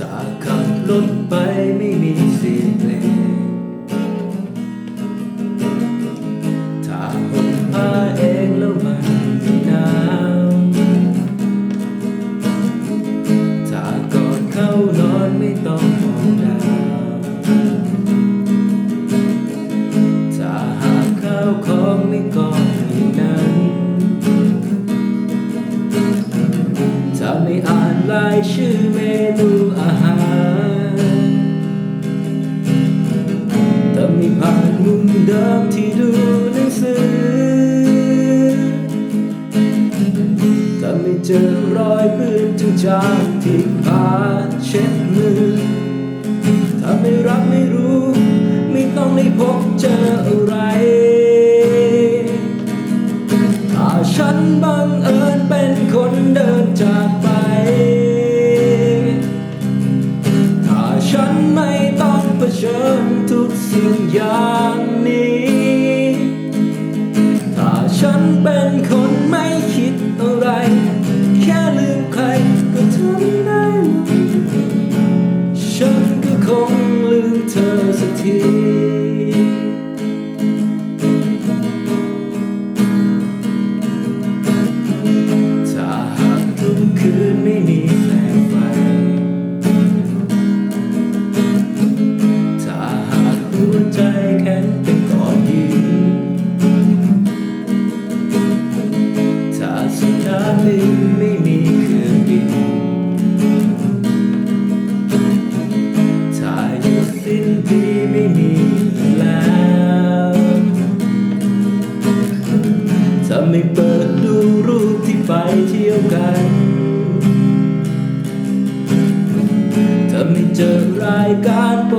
ถ้าขับรถไปไม่มีเสียงเพลงถ้าห่มผ้าเองแล้วมันหนาวถ้าก่อนเข้านอนไม่ต้องมองดาวถ้าหากข้าวของไม่กองอย่างนั้นถ้าไม่อ่านรายชื่อ ที่พาเช็ดมือถ้าไม่รับไม่รู้ ไม่ต้องได้พบเจออะไร ถ้าฉันบังเอิญเป็นคนเดินจากไป ถ้าฉันไม่ต้องเผชิญทุกสิ่งอย่างนี้ ถ้าฉันเป็นคน ถ้าหากทุกคืนไม่มีแสงไฟ ถ้าหากหัวใจแข็งเป็นก้อนหินถ้าสนาม ที่ไม่มีแล้วถ้าไม่เปิดดูรูปที่ไปเที่ยวกันถ้าไม่เจอรายการโป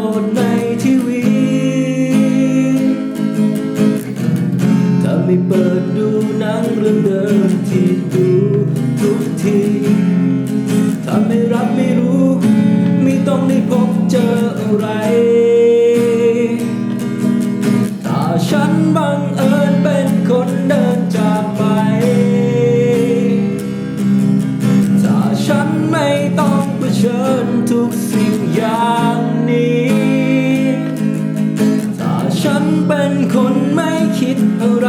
ฉันเป็นคนไม่คิดอะไร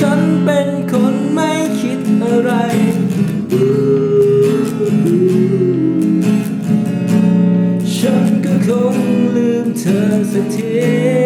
ฉันเป็นคนไม่คิดอะไรฉันก็คงลืมเธอสักที